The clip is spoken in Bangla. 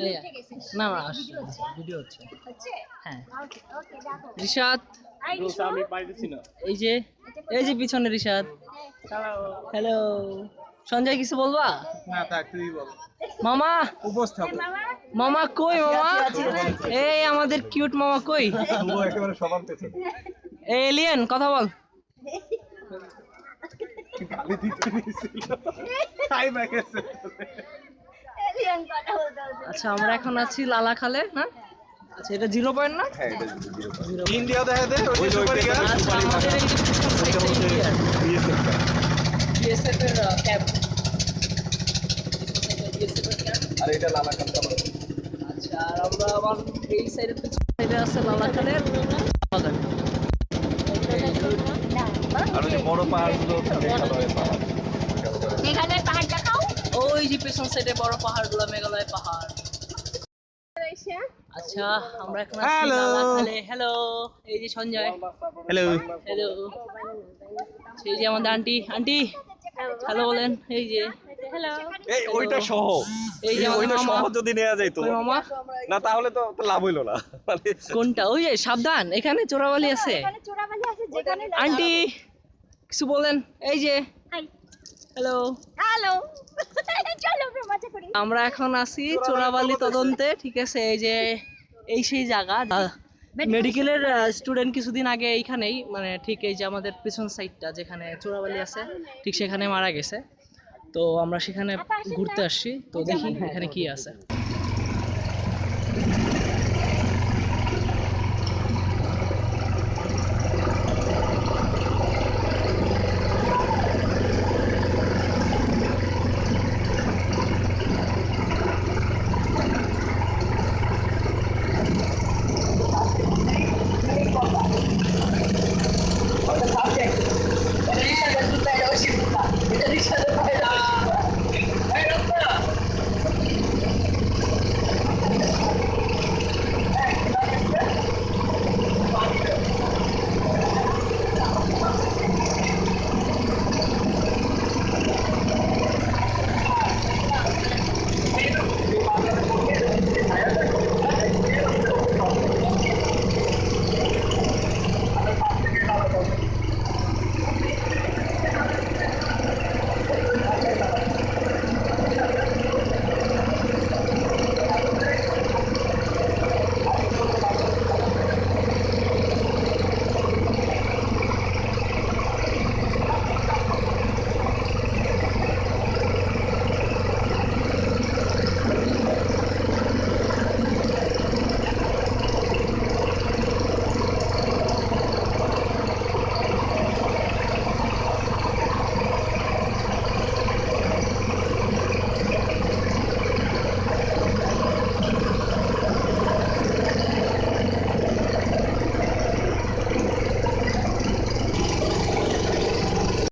এই, না না ভিডিও ভিডিও হচ্ছে? হচ্ছে। হ্যাঁ। ওকে ওকে দেখো। রিশাদ? আমি পাইতেছি না। এই যে এই যে পিছনে রিশাদ। হ্যালো সঞ্জয় কিছু বলবা? না তা তুই বল। মামা? মামা? কই মামা? এই আমাদের কিউট মামা কই? একেবারে সবার পেছনে। এই এলিয়েন কথা বল। গালি দিতে দিয়েছিল তাই ব্যাগেছে এলিয়ান কথা বলতে বলতে আচ্ছা আমরা এখন আছি লালাখালে না আচ্ছা এটা জিরো পয়েন্ট না? হ্যাঁ ইন্ডিয়া দেখা দে ওই সুপার আচ্ছা বিএসএফ এর ক্যাম্প আর এটা লালা আচ্ছা আর আমরা আবার এই সাইডের পিছন সাইডে আছে লালাখালের বাগান না আর ওই বড় পাহাড়গুলো এখানে পাহাড় ওই যে পেছন সাইডে বড় পাহাড়গুলো মেঘালয় পাহাড়। আচ্ছা আমরা এখন. হ্যালো এই যে সঞ্জয়। হ্যালো হ্যালো এই যে আমাদের আন্টি আন্টি হ্যালো বলেন এই যে। হ্যালো এই ওইটা সহ। এই যে ওইটা সহ যদি নেওয়া যাইতো মামা। না তাহলে তো তো লাভ হইল না। মানে কোনটা? ওই যে সাবধান এখানে চোরাবালি আছে। এখানে চোরাবালি আছে যেখানে আন্টি কিছু বলেন এই যে। হ্যালো হ্যালো আমরা এখন আসি চোরাবালি তদন্তে ঠিক আছে? এই যে এই সেই জায়গা। মেডিকেলের স্টুডেন্ট কিছুদিন আগে এইখানেই মানে ঠিক এই যে আমাদের পিছন সাইডটা যেখানে চোরাবালি আছে ঠিক সেখানে মারা গেছে। তো আমরা সেখানে ঘুরতে আসছি। তো দেখি এখানে কি আছে।